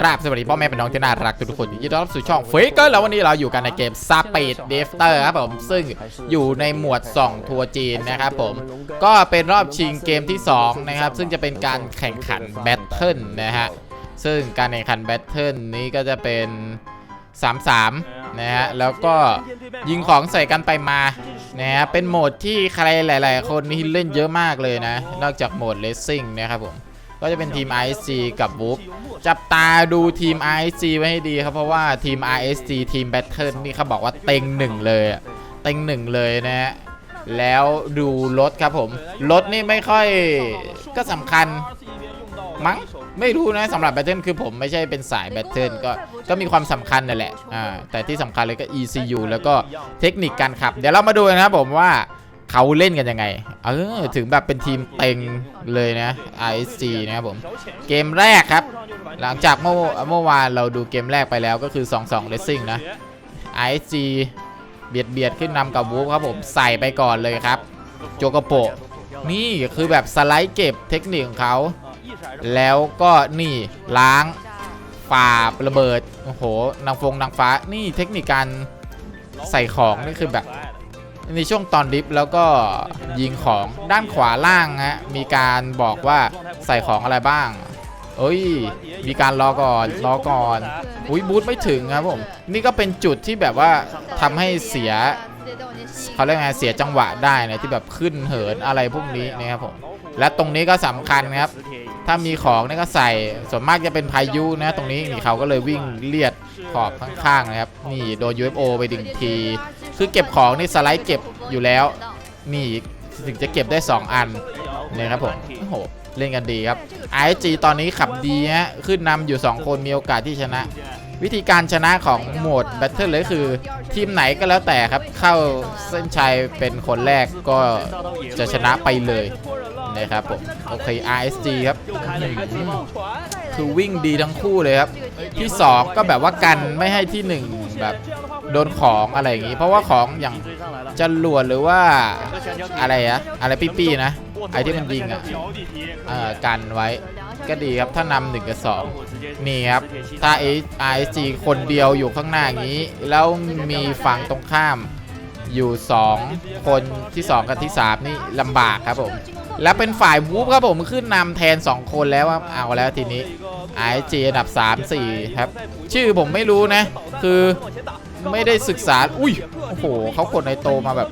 กราบสวัสดีพ่อแม่เป็นน้องที่น่ารักทุกคนยินดีต้อนรับสู่ช่องเฟกเกอร์แล้ววันนี้เราอยู่กันในเกมซาปีดเดฟเตอร์ครับผมซึ่งอยู่ในหมวด 2 ทัวร์จีนนะครับผมก็เป็นรอบชิงเกมที่ 2 นะครับ ซึ่งจะเป็นการแข่งขันแบทเทิลนะฮะ ซึ่งการแข่งขันแบทเทิลนี้ก็จะเป็น 3-3 นะฮะ แล้วก็ยิงของใส่กันไปมานะฮะเป็นโหมดที่ใครหลาย ๆ คนนี่เล่นเยอะมากเลยนะ นอกจากโหมดเลสซิ่งนะครับผม ก็จะเป็นทีม ISG กับ w o o f จับตาดูทีม ISG ไว้ให้ดีครับ เพราะว่าทีม ISG ทีม Battle นี่เขาบอกว่าเต็งหนึ่งเลยเต็งหนึ่งเลยนะฮะแล้วดูรถครับผมรถนี่ไม่ค่อยก็สำคัญมั้งไม่รู้นะสำหรับ Battle คือผมไม่ใช่เป็นสาย Battle ก็ก็มีความสำคัญนั่นแหละอ่าแต่ที่สำคัญเลยก็ ECU แล้วก็เทคนิคการขับ เดี๋ยวเรามาดูนะครับผมว่า เขาเล่นกันยังไง เออ ถึงแบบเป็นทีมเต็งเลยนะ ISG นะครับผม เกมแรกครับ หลังจากเมื่อเมื่อวานเราดูเกมแรกไปแล้วก็คือ 2-2 Racing นะ ISG เบียดเบียดขึ้นนำกับวูฟครับผมใส่ไปก่อนเลยครับ โจโกโปะนี่คือแบบสไลด์เก็บเทคนิคของเขา แล้วก็นี่ล้างฝ่าระเบิด โอ้โห นางฟงนางฟ้า นี่เทคนิคการใส่ของนี่คือแบบ ในช่วงตอนดิฟต์แล้วก็ยิงของด้านขวาล่างฮะมีการบอกว่าใส่ของอะไรบ้าง เอ้ย มีการรอก่อนรอก่อนอุ้ยบูทไม่ถึงครับผม นี่ก็เป็นจุดที่แบบว่าทำให้เสียเขาเรียกไงเสียจังหวะได้นะที่แบบขึ้นเหินอะไรพวกนี้นะครับผม และตรงนี้ก็สำคัญครับ ถ้ามีของนี่ก็ใส่ส่วนมากจะเป็นพายุนะตรงนี้นี่เขาก็เลยวิ่งเลียดขอบข้างๆนะครับ นี่โดน UFO ไปดึงที คือเก็บของนี่สไลด์เก็บอยู่แล้ว นี่ถึงจะเก็บได้ 2 อันนะครับผมโอ้โหเล่นกันดีครับ IG ตอนนี้ขับดีฮะขึ้นนำอยู่ 2 คนมีโอกาสที่ชนะ วิธีการชนะของโหมด Battle เลยคือ ทีมไหนก็แล้วแต่ครับ เข้าเส้นชัยเป็นคนแรกก็จะชนะไปเลย นะครับผมโอเค RSG ครับอืมคือวิ่งดีทั้งคู่เลยครับ ที่ 2 ก็แบบว่ากันไม่ให้ที่ 1 แบบโดนของอะไรอย่างงี้ เพราะว่าของอย่างจรวดหรือว่าอะไรอะอะไรปี้ๆนะ ไอที่มันยิงอะเอ่อกันไว้ก็ดีครับถ้านำหนึ่งกับสองนี่ครับ ถ้า RSG คนเดียวอยู่ข้างหน้าอย่างนี้ แล้วมีฝั่งตรงข้ามอยู่ 2 คนที่ 2 กับที่ 3 นี่ลำบากครับผม แล้วเป็นฝ่ายวูฟครับผมขึ้นนำแทน 2 คนแล้วครับเอาแล้วทีนี้ RSG อันดับ 3 4 ครับ ชื่อผมไม่รู้นะ คือไม่ได้ศึกษา อุ้ย โอ้โห เขากดในโตมาแบบ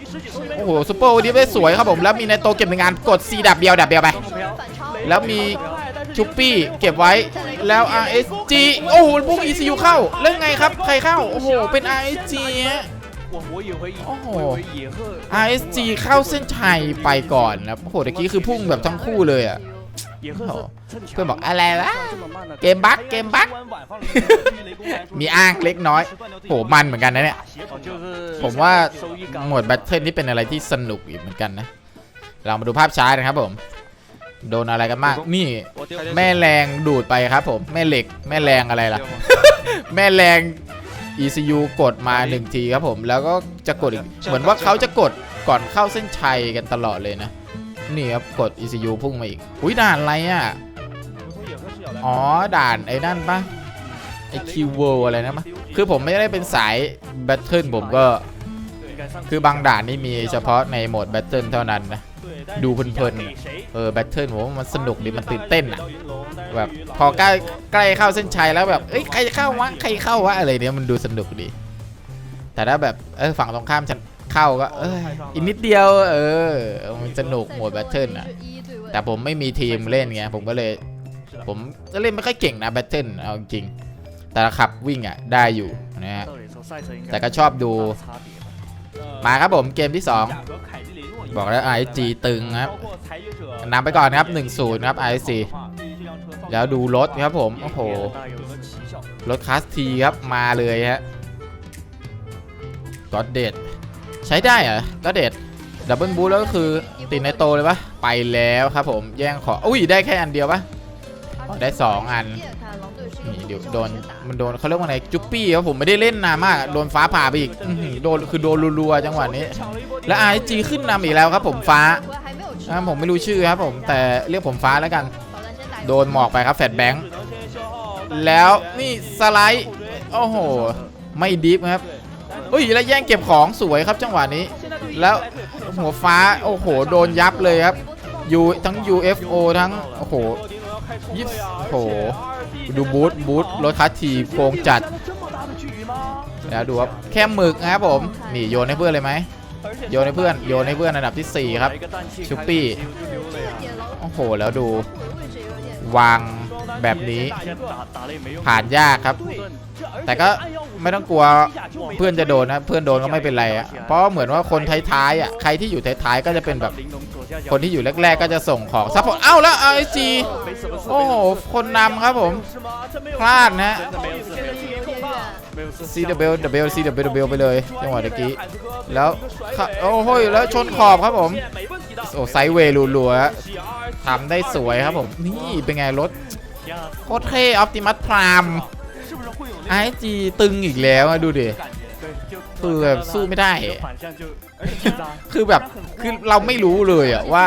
โอ้โหซูเปอร์ดีได้สวยครับผม แล้วมีในโตเก็บในงานกด C ดับเดียวดับเดียวไป แล้วมีชุปปี้เก็บไว้ แล้ว RSG โอ้โหพุ่ง ECU เข้า เล่นไงครับ ใครเข้า โอ้โห เป็น RSG ฮะโอ้โห RSG เข้าเส้นชัยไปก่อนนะโอ้โหตะกี้คือพุ่งแบบทั้งคู่เลยอะเพื่อนบอกอะไรวะเกมบั๊กเกมบั๊กมีอ้างเล็กน้อยโหมันเหมือนกันนะเนี่ย ผมว่าหมวดแบทเทิลนี่เป็นอะไรที่สนุกอีกเหมือนกันนะ เรามาดูภาพช้านะครับผม โดนอะไรกันบ้างนี่ แม่แรงดูดไปครับผม แม่เหล็ก แม่แรงอะไรล่ะ แม่แรง ECU กดมาหนึ่งทีครับผม แล้วก็จะกดอีก เหมือนว่าเขาจะกดก่อนเข้าเส้นชัยกันตลอดเลยนะ นี่ครับกด ECU พุ่งมาอีก อุ้ยด่านอะไรอะ อ๋อ ด่านไอ้นั่นปะไอ้คิวเวอะไรนะมะคือผมไม่ได้เป็นสายแบทเทิลผมก็ คือบางด่านนี่มีเฉพาะในโหมดแบทเทิลเท่านั้นนะ ดูเพลินๆเออแบทเทิลผมว่ามันสนุกดีมันตื่นเต้นอะแบบพอใกล้ใกล้เข้าเส้นชัยแล้วแบบเอ้ยใครเข้าวะใครเข้าวะอะไรเนี้ยมันดูสนุกดี แต่ถ้าแบบเออฝั่งตรงข้ามฉันเข้าก็เอออีกนิดเดียวเออมันสนุกหมดแบทเทิลอะแต่ผมไม่มีทีมเล่นไงผมก็เลย ผมก็เล่นไม่ค่อยเก่งนะแบทเทิลเอาจริงแต่ขับวิ่งอะได้อยู่นะฮะแต่ก็ชอบดูมาครับผมเกมที่ 2 บอกแล้ว IG ตึงครับนำไปก่อนครับ 1-0 ครับ IC แล้วดูรถครับผม โอ้โห รถคลาสทีครับมาเลยฮะก็เด็ดใช้ได้เหรอก็เด็ดดับเบิลบูแล้วก็คือติดในโตเลยปะไปแล้วครับผมแย่งขออุ้ยได้แค่อันเดียวปะอ๋อได้ 2 อัน นี่โดนมันโดนเขาเรียกว่าไงจุ๊ปปี้ครับผมไม่ได้เล่นนานมากโดนฟ้าผ่าไปอีกโดนคือโดนรัวๆจังหวะนี้ และไอจีขึ้นนำอีกแล้วครับผมฟ้าผมไม่รู้ชื่อครับผมแต่เรียกผมฟ้าแล้วกัน โดนหมอกไปครับแฟดแบงค์แล้วนี่สไลด์โอ้โหไม่ดิฟครับเอ้ยแล้วแย่งเก็บของสวยครับจังหวะนี้ แล้วหัวฟ้าโอ้โหโดนยับเลยครับ U ทั้ง UFO ทั้งโอ้โหยิบโอ้โห ดูบูทบูทรถคัสทีโกงจัดแล้วดูครับแค่หมึกนะครับผมนี่โยนให้เพื่อนเลยไหมโยนให้เพื่อนโยนให้เพื่อนอันดับที่ 4 ครับชุปปี้โอ้โหแล้วดูวางแบบนี้ผ่านยากครับ แต่ก็ไม่ต้องกลัวเพื่อนจะโดนนะเพื่อนโดนก็ไม่เป็นไรอะเพราะเหมือนว่าคนท้ายๆอะใครที่อยู่ท้ายๆก็จะเป็นแบบ คนที่อยู่แรกๆก็จะส่งของซัพพอร์ตเอ้าแล้วไอจีโอ้โหคนนำครับผมพลาดนะ CW W CW W ไปเลยจังหวะเมื่อกี้ แล้วโอ้โหแล้วชนขอบครับผมโอ้ไซเวย์รัวๆทำได้สวยครับผม นี่เป็นไงรถโคตรเท่ออปติมัสพราม ไอจีตึงอีกแล้วอะดูดิคือแบบสู้ไม่ได้ คือแบบคือเราไม่รู้เลยอะว่า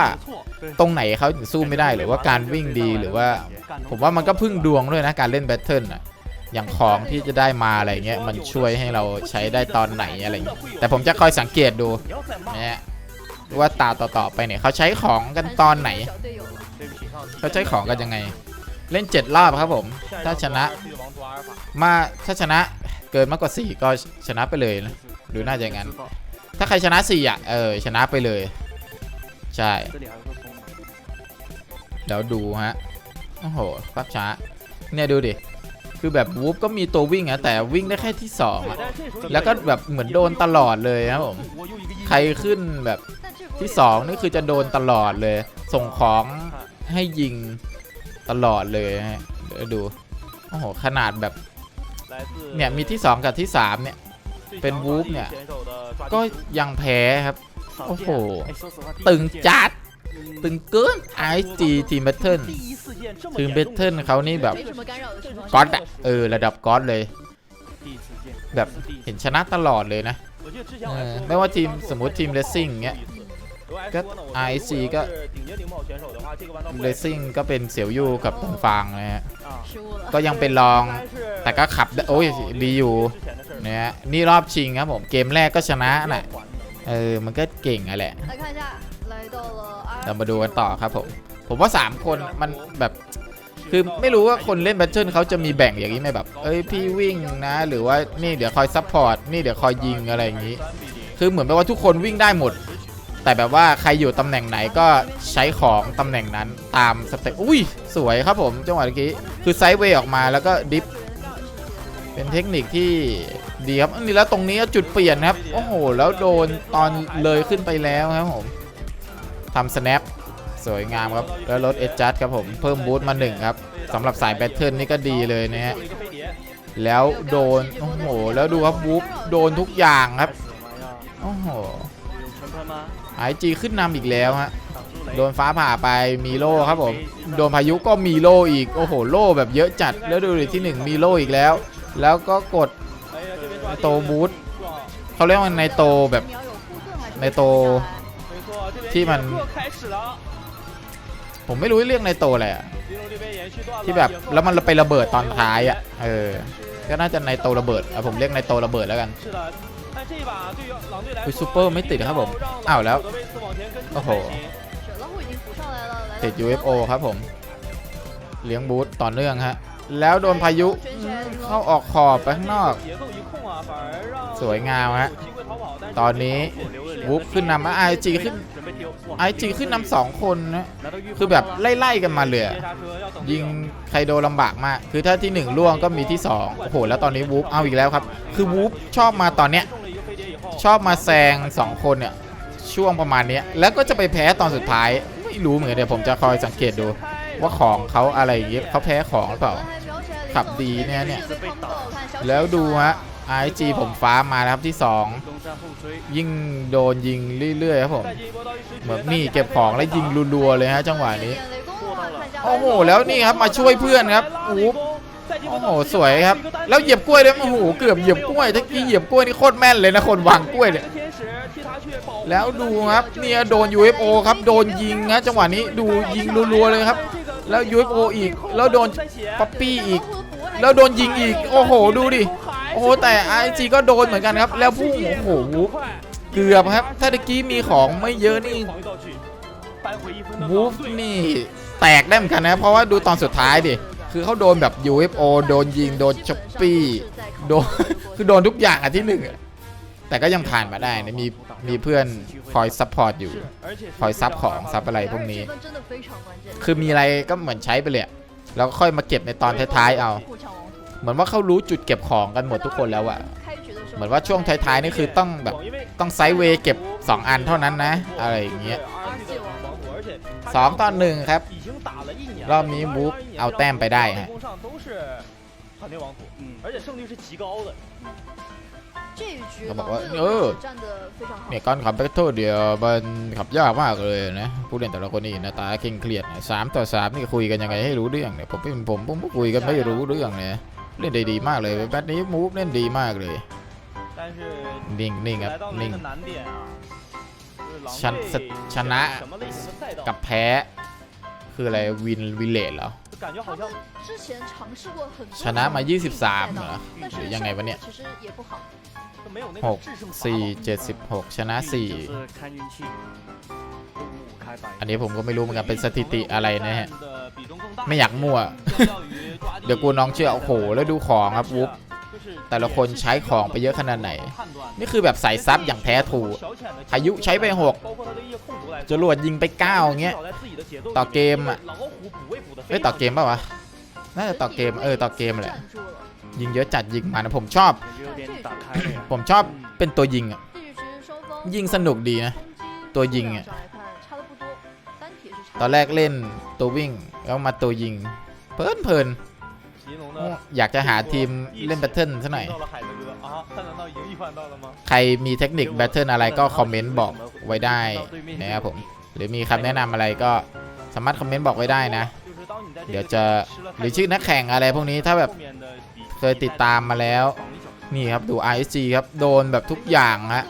ตรงไหนเขาถึงสู้ไม่ได้หรือว่าการวิ่งดีหรือว่า ผมว่ามันก็พึ่งดวงด้วยนะการเล่นแบทเทิลอะอย่างของที่จะได้มาอะไรเงี้ยมันช่วยให้เราใช้ได้ตอนไหนอะไรเงี้ยแต่ผมจะคอยสังเกตดูเนี่ยว่าตาต่อๆไปเนี่ยเขาใช้ของกันตอนไหนเขาใช้ของกันยังไง เล่น 7 รอบครับผม ถ้าชนะมาถ้าชนะเกินมากกว่า 4 ก็ชนะไปเลยนะดูน่าจะงั้น ถ้าใครชนะ 4 อะ เออ ชนะไปเลย ใช่ เดี๋ยวดูฮะ โอ้โหภาพช้า เนี่ยดูดิ คือแบบวูฟก็มีตัววิ่งอะแต่วิ่งได้แค่ที่ 2อะแล้วก็แบบเหมือนโดนตลอดเลยครับผม ใครขึ้นแบบที่ 2 นี่คือจะโดนตลอดเลย ส่งของให้ยิง ตลอดเลยฮะเดี๋ยวดูโอ้โหขนาดแบบเนี่ยมีที่ 2 กับที่ 3 เนี่ย เป็นวูฟเนี่ย ก็ยังแพ้ครับ โอ้โห ตึงจัด ตึงเกิน IG ทีมแบทเทิลทีมแบทเทิลเขานี่แบบก๊อตอะเออ ระดับก๊อตเลย แบบเห็นชนะตลอดเลยนะเออไม่ว่าทีมสมมติทีมเลสซิ่งเงี้ย ก็ซีก็เล r ซิ่งก็เป็นเสียวยูกับตงฟางนะฮะก็ยังเป็นรองแต่ก็ขับได้โอ้ยดีอยู่เนี่ยนี่รอบชิงครับผม เกมแรกก็ชนะน่ะเออมันก็เก่งอะแหละเรามาดูกันต่อครับผม ผมว่า 3 คนมันแบบคือไม่รู้ว่าคนเล่นแบทเทิลเขาจะมีแบ่งอย่างนี้ไหมแบบ เอ้ยพี่วิ่งนะ หรือว่านี่เดี๋ยวคอยซัพพอร์ตนี่เดี๋ยวคอยยิงอะไรอย่างนี้ คือเหมือนแปลว่าทุกคนวิ่งได้หมด แต่แบบว่าใครอยู่ตำแหน่งไหนก็ใช้ของตำแหน่งนั้นตามสเต็ปอุ้ย สวยครับผมจังหวะเมื่อกี้ คือไซด์เวย์ออกมาแล้วก็ดิฟ เป็นเทคนิคที่ดีครับอันนี้แล้วตรงนี้จุดเปลี่ยนครับ โอ้โห แล้วโดนตอนเลยขึ้นไปแล้วครับผมทำสแนปสวยงามครับ แล้วลดเอจัดครับผม เพิ่มบูทมาหนึ่งครับสำหรับสายแบทเทิลนี่ก็ดีเลยนะฮะแล้วโดน โอ้โห แล้วดูครับบูฟโดนทุกอย่างครับ โอ้โห ไอจีขึ้นนำอีกแล้วฮะโดนฟ้าผ่าไปมีโลครับผมโดนพายุก็มีโลอีก โอ้โหโลแบบเยอะจัดแล้วดูดิที่ 1 มีโลอีกแล้ว แล้วก็กดโตบูทเขาเรียกว่าในโตแบบในโตที่มัน ผมไม่รู้เรื่องในโตแหละที่แบบแล้วมันไประเบิดตอนท้ายอะเออก็น่าจะในโตระเบิดอะผมเรียกในโตระเบิดแล้วกัน ไปซูเปอร์ไม่ติดครับผม อ้าวแล้ว โอ้โห ติด UFO ครับผม เลี้ยงบูทต่อเนื่องฮะ แล้วโดนพายุ เข้าออกขอบไปข้างนอก สวยงามฮะ ตอนนี้วุ๊ขึ้นนำไอจีขึ้นไอจีขึ้นนำสองคนนะ คือแบบไล่ๆกันมาเลยยิงใครโดนลำบากมาก คือถ้าที่หนึ่งล่วงก็มีที่สองโอ้โห แล้วตอนนี้วูฟเอาอีกแล้วครับ คือวูฟชอบมาตอนเนี้ย ชอบมาแซงสองคนเนี่ยช่วงประมาณนี้แล้วก็จะไปแพ้ตอนสุดท้ายไม่รู้เหมือนกันเดี๋ยวผมจะคอยสังเกตดู ว่าของเขาอะไรอย่างเงี้ยเขาแพ้ของหรือเปล่าขับดีเนี่ยเนี่ยแล้วดูฮะไอจีผมฟ้ามาแล้วครับที่ 2 ยิ่งโดนยิงเรื่อยๆครับผมเหมือนนี่เก็บของแล้วยิงรัวๆเลยฮะจังหวะนี้ โอ้โหแล้วนี่ครับมาช่วยเพื่อนครับอุ๊บ โอ้โหสวยครับ แล้วเหยียบกล้วยด้วยโอ้โหเกือบเหยียบกล้วยถ้ากี้เหยียบกล้วยนี่โคตรแม่นเลยนะคนวางกล้วยเนี่ยแล้วดูครับเนี่ยโดน UFO ครับโดนยิงนะจังหวะนี้ดูยิงรัวๆเลยครับ แล้ว UFO อีกแล้วโดนป๊อปปี้อีก แล้วโดนยิงอีกโอ้โหดูดิโอ้โหแต่ไอจีก็โดนเหมือนกันครับ แล้วพุ่งโอ้โหเกือบครับ ถ้าตะกี้มีของไม่เยอะนี่วูฟนี่แตกได้เหมือนกันนะเพราะว่าดูตอนสุดท้ายดิ คือเขาโดนแบบ UFO โดนยิง โดนช็อปปี้โดน คือโดนทุกอย่างอะที่หนึ่งอะแต่ก็ยังผ่านมาได้นะมีมีเพื่อนคอยซัพพอร์ตอยู่ คอยซับของซับอะไรพวกนี้ คือมีอะไรก็เหมือนใช้ไปเลยแล้วค่อยมาเก็บในตอนท้ายๆเอา เหมือนว่าเขารู้จุดเก็บของกันหมดทุกคนแล้วอะเหมือนว่าช่วงท้ายๆนี่คือต้องแบบต้องไซด์เวย์เก็บ 2 อันเท่านั้นนะ อะไรอย่างเงี้ยสองตอนหนึ่งครับ รอบนี้บุ๊กเอาแต้มไปได้ฮะเขาบอกว่าเออเนี่ยก่อนขับไปโทษเดียวมันขับยากมากเลยนะผู้เล่นแต่ละคนนี่หน้าตาเคร่งเครียดสามต่อสามนี่คุยกันยังไงให้รู้เรื่องเนี่ยผมเป็นผมผมคุยกันไม่รู้เรื่องเลยเล่นได้ดีมากเลยแบทนี้มูฟเล่นดีมากเลยนิ่งนิ่งครับนิ่งชนะกับแพ้ คืออะไรวินวิเลตเหรอชนะมา 23 เหรอหรือยังไงวะเนี่ยหกสี่เจ็ดสิบหกชนะสี่อันนี้ผมก็ไม่รู้เหมือนกันเป็นสถิติอะไรนะฮะ ไม่อยากมั่ว เดี๋ยวกูน้องเชื่อโอ้โหแล้วดูของครับวุ๊บ แต่ละคนใช้ของไปเยอะขนาดไหน นี่คือแบบใส่ซับอย่างแท้ถูกอายุใช้ไป 6จรวดยิงไป9เงี้ย ต่อเกมอะเฮ้ยต่อเกมป่าวะ น่าจะต่อเกม เออ ต่อเกมแหละ ยิงเยอะจัดยิงมานะผมชอบ ผมชอบเป็นตัวยิงอะ ยิงสนุกดีนะ ตัวยิงอะ ตอนแรกเล่นตัววิ่งแล้วมาตัวยิง เพลินเพลิน อยากจะหาทีมเล่นแบทเทิลซะหน่อย ใครมีเทคนิคแบทเทิลอะไรก็คอมเมนต์บอกไว้ได้นะครับผม หรือมีคำแนะนำอะไรก็สามารถคอมเมนต์บอกไว้ได้นะ เดี๋ยวจะหรือชื่อนักแข่งอะไรพวกนี้ถ้าแบบเคยติดตามมาแล้ว นี่ครับดู RSG ครับ โดนแบบทุกอย่างฮะ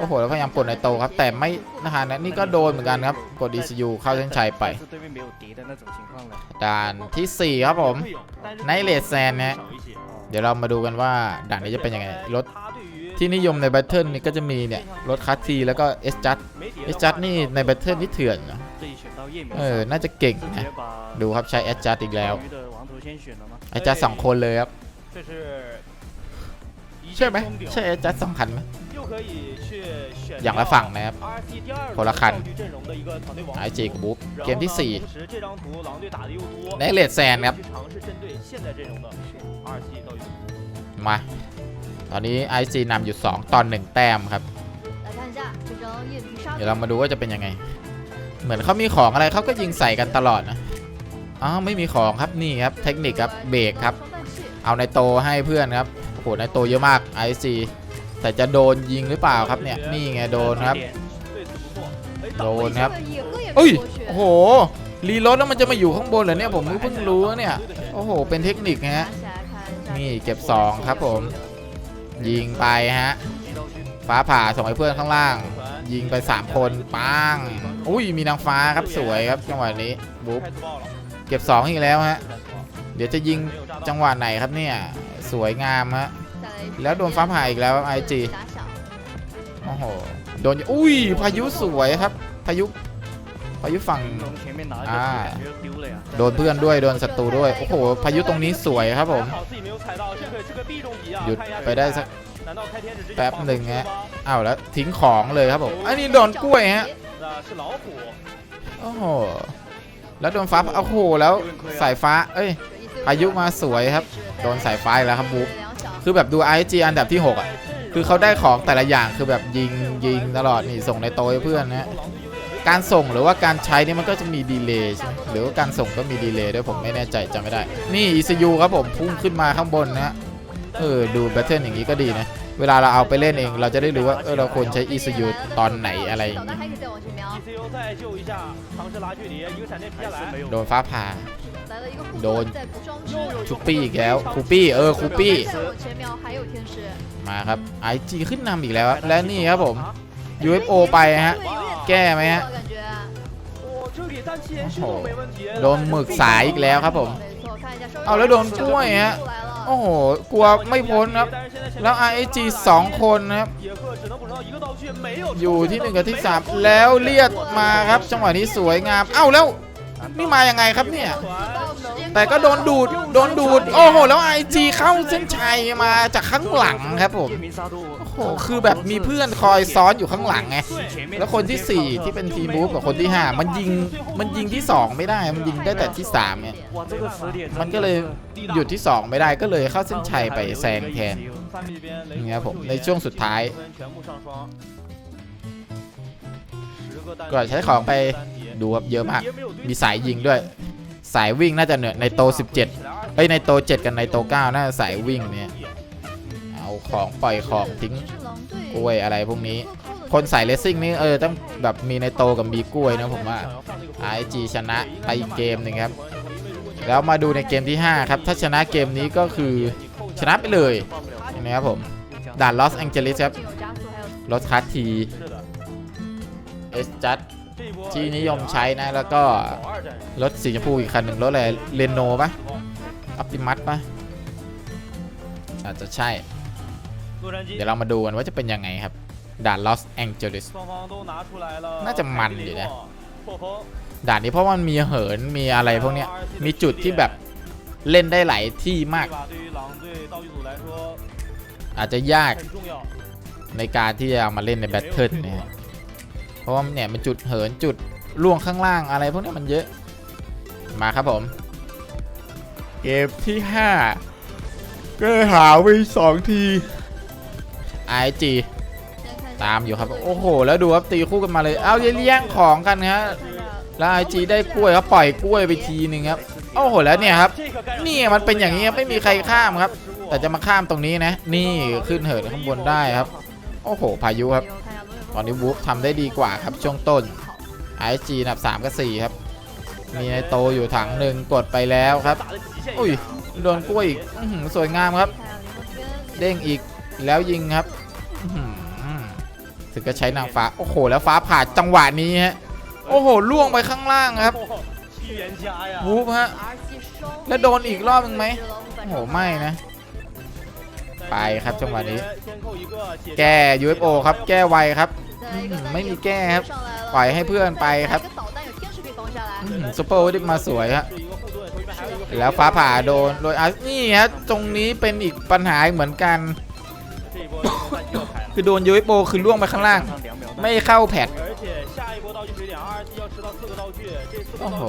โอ้โห แล้วพยายามกดในโตครับ แต่ไม่นะฮะนี่ก็โดนเหมือนกันครับ กด DCU เข้าเส้นชัยไป ด่านที่ 4 ครับผม ในเลดแซนเนี่ยเดี๋ยวเรามาดูกันว่าด่านนี้จะเป็นยังไง รถที่นิยมในแบทเทิลนี่ก็จะมีเนี่ย รถคัสซีแล้วก็เอสจัดเอสจัดนี่ในแบทเทิลนี่เถื่อนเเออ น่าจะเก่งนะ ดูครับใช้เอสจัดอีกแล้วเอสจัดสองคนเลยครับ ใช่ไหมใช่เอสจัดสองคันไหม อย่างละฝั่งนะครับคนละคันไอจีกับบุ๊กเกมที่ 4ในเลดแซนครับมา ตอนนี้อีซีนำอยู่ 2 ตอน 1 แต้มครับ เดี๋ยวเรามาดูว่าจะเป็นยังไง เหมือนเขามีของอะไรเขาก็ยิงใส่กันตลอดนะอ๋อไม่มีของครับนี่ครับ เทคนิคครับเบรกครับ เอาในโตให้เพื่อนครับโอ้โหในโตเยอะมากอี IG แต่จะโดนยิงหรือเปล่าครับเนี่ยนี่ไงโดนครับ โดนครับเอ้ยโอ้โหรีโหลดแล้วมันจะมาอยู่ข้างบนเหรอเนี่ยผมเพิ่งรู้เนี่ยโอ้โห เป็นเทคนิคฮะนี่เก็บ 2 ครับผม ยิงไปฮะฟ้าผ่าส่งให้เพื่อนข้างล่าง ยิงไป 3 คนปังอุ้ยมีนางฟ้าครับสวยครับจังหวะนี้บุ๊บเก็บ 2 อีกแล้วฮะเดี๋ยวจะยิงจังหวะไหนครับเนี่ยสวยงามฮะ แล้วโดนฟ้าผ่าอีกแล้วไอจีโอ้โหโดนอุ้ยพายุสวยครับ พายุพายุฝั่งอ่าโดนเพื่อนด้วยโดนศัตรูด้วย โอ้โห พายุตรงนี้สวยครับผม หยุดไปได้สักแป๊บหนึ่งฮะอ้าวแล้วทิ้งของเลยครับผมอันนี้โดนกล้วยฮะโอ้โหแล้วโดนฟ้าโอ้โหแล้วสายฟ้า เอ้ยพายุมาสวยครับ โดนสายไฟแล้วครับบุ๊ คือแบบดูไออันดับที่ 6 อะ คือเขาได้ของแต่ละอย่างคือแบบยิงยิงตลอดนี่ส่งในโต้เพื่อนนะการส่งหรือว่าการใช้นี่มันก็จะมีดีเลย์หรือว่าการส่งก็มีดีเลย์ด้วยผมไม่แน่ใจจำไม่ได้ นี่อีซูครับผมพุ่งขึ้นมาข้างบนนะเออดูแบทเทิลอย่างนี้ก็ดีนะ เวลาเราเอาไปเล่นเอง เราจะได้รู้ว่าเออเราควรใช้อีซูตอนไหนอะไรอย่างนี้โดนฟ้าผ่า โดนคูปี้อีกแล้วคูปี้เออคูปี้มาครับไอจีขึ้นนำอีกแล้วและนี่ครับผม UFO ไปฮะ แก้ไหมฮะโดนหมึกสายอีกแล้วครับผม เอาแล้วโดนกล้วยฮะ โอ้โห กลัวไม่พ้นครับ แล้ว RNG งคนนะครับ อยู่ที่หนึ่งกับที่สามแล้วเลียดมาครับ จังหวะนี้สวยงาม เอ้าแล้วนี่มายังไงครับเนี่ย แต่ก็โดนดูดโดนดูด โอ้โห แล้วไอจีเข้าเส้นชัยมาจากข้างหลังครับผม โอ้โห คือแบบมีเพื่อนคอยซ้อนอยู่ข้างหลังไง แล้วคนที่ 4 ที่เป็นทีมบูฟกับคนที่ 5 มันยิงมันยิงที่ 2 ไม่ได้ มันยิงได้แต่ที่3ามไงมันก็เลยหยุดที่ 2 ไม่ได้ก็เลยเข้าเส้นชัยไปแซงแทนนี่ครับผมในช่วงสุดท้ายก็ใช้ของไปดูครับเยอะมาก มีสายยิงด้วย สายวิ่งน่าจะเหนือในโต 17เอ้ยในโต 7 กับในโต 9 น่าจะสายวิ่งเนี่ยเอาของปล่อยของทิ้งกล้วยอะไรพวกนี้ คนสายเลสซิ่งนี่เออต้องแบบมีในโตกับมีกล้วยนะผมว่า IG ชนะไปอีกเกมหนึ่งครับ แล้วมาดูในเกมที่ 5 ครับ ถ้าชนะเกมนี้ก็คือชนะไปเลยเห็นะครับผมด่านลอสแองเจลิสครับรถคัสทีเอสจัด ที่นิยมใช้นะ แล้วก็รถสีชมพูอีกคันหนึ่งรถอะไรเรโนปะออปติมัสปะอาจจะใช่ เดี๋ยวเรามาดูกันว่าจะเป็นยังไงครับ ด่านลอสแองเจลิสน่าจะมันอยู่นะ ด่านนี้เพราะมันมีเหินมีอะไรพวกนี้มีจุดที่แบบเล่นได้หลายที่มาก อาจจะยากในการที่จะเอามาเล่นในแบทเทิลนะฮะ เพราะว่าเนี่ยมันจุดเหินจุดล่วงข้างล่างอะไรพวกเนี้ยมันเยอะ มาครับผม เกมที่5ก็หาไปสองทีไอจีตามอยู่ครับ โอ้โห แล้วดูครับตีคู่กันมาเลย เอาเลี้ยงของกันฮะแล้วไอจีได้กล้วยครับปล่อยกล้วยไปทีหนึ่งครับโอ้โหแล้วเนี่ยครับนี่มันเป็นอย่างนี้ครับไม่มีใครข้ามครับ แต่จะมาข้ามตรงนี้นะ นี่ขึ้นเหินข้างบนได้ครับ โอ้โห พายุครับ ตอนนี้วูฟทำได้ดีกว่าครับช่วงต้น IG อันดับ3กับ4ครับ มีในโตอยู่ถังหนึ่งกดไปแล้วครับ อุ้ยโดนกล้วยอีกสวยงามครับ เด้งอีกแล้วยิงครับถึงก็ใช้นางฟ้า โอ้โห แล้วฟ้าผ่าจังหวะนี้ฮะ โอ้โห ล่วงไปข้างล่างครับวูฟฮะ แล้วโดนอีกรอบหนึ่งไหมโอ้โห ไม่นะ ไปครับจังหวะนี้ แก้ UFO ครับ แก้ไวครับ ไม่มีแก้ครับ ปล่อยให้เพื่อนไปครับซูเปอร์ดิมาสวยฮะแล้วฟ้าผ่าโดนโดยอะนี่ฮะตรงนี้เป็นอีกปัญหาเหมือนกัน คือโดน UFO คือล่วงไปข้างล่าง ไม่เข้าแพทโอ้โห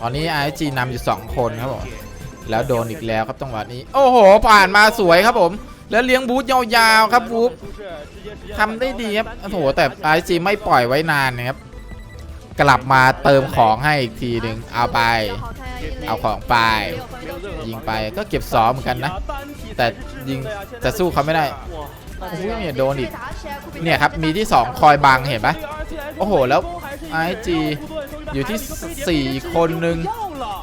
ตอนนี้ RG นำอยู่ 2 คนครับผม แล้วโดนอีกแล้วครับจังหวะนี้ โอ้โห ผ่านมาสวยครับผม แล้วเลี้ยงบูธยาวๆครับบูธทำได้ดีครับโอ้โหแต่ RG ไม่ปล่อยไว้นานนะครับกลับมาเติมของให้อีกทีหนึ่งเอาไป เอาของไป ยิงไปก็เก็บสองเหมือนกันนะ แต่ยิงแต่สู้เขาไม่ได้โอ้โหเนี่ยโดนอีกเนี่ยครับมีที่ 2 คอยบังเห็นปะโอ้โหแล้ว IG อยู่ที่ 4 คนหนึ่ง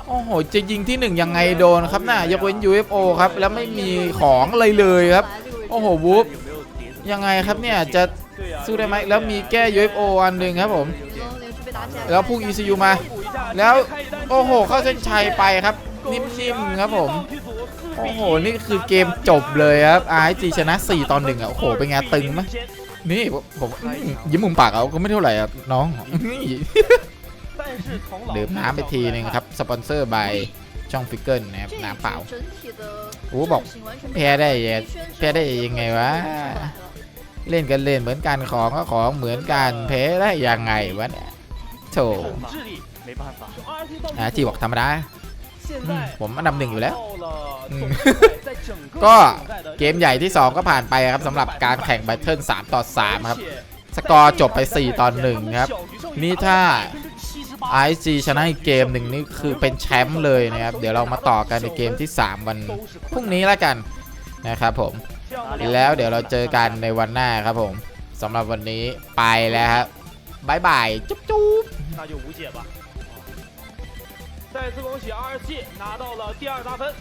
โอ้โห จะยิงที่ 1 ยังไงโดนครับน่ะยกเว้น UFO ครับ แล้วไม่มีของอะไรเลยครับ โอ้โหวูฟยังไงครับเนี่ย จะสู้ได้ไหมแล้วมีแก้ UFO อันหนึ่งครับผม แล้วพุ่ง ECU มา แล้วโอ้โห เข้าเส้นชัยไปครับ นิ่มๆครับผม โอ้โห นี่คือเกมจบเลยครับ RG ชนะ 4 ตอนหนึ่งอะ โอ้โห เป็นไงตึงไหมนี่ผมยิ้มมุมปากเอาก็ไม่เท่าไหร่ครับน้องนี่ ดื่มน้ำไปทีนึงครับ สปอนเซอร์บายช่องฟิกเกิลนะครับน้ำเปล่าโอ้บอกแพ้ได้ยังแพ้ได้ยังไงวะ เล่นกันเล่นเหมือนกันของก็ของเหมือนกันแพ้ได้ยังไงวะเนี่ยโถนะจีบอกธรรมดาผมอันดับหนึ่งอยู่แล้ว ก็เกมใหญ่ที่ 2 ก็ผ่านไปครับสำหรับการแข่งแบทเทิล3ต่อ 3 ครับ สกอร์จบไป 4 ต่อ 1 ครับ นี่ถ้า IG ชนะอีกเกมหนึ่งนี่คือเป็นแชมป์เลยนะครับ เดี๋ยวเรามาต่อกันในเกมที่ 3 วันพรุ่งนี้แล้วกันนะครับผม แล้วเดี๋ยวเราเจอกันในวันหน้าครับผมสำหรับวันนี้ไปแล้วครับบายบาย จุ๊บจุ๊บ 那就无解吧。再次恭喜 RG 拿到了第二大分。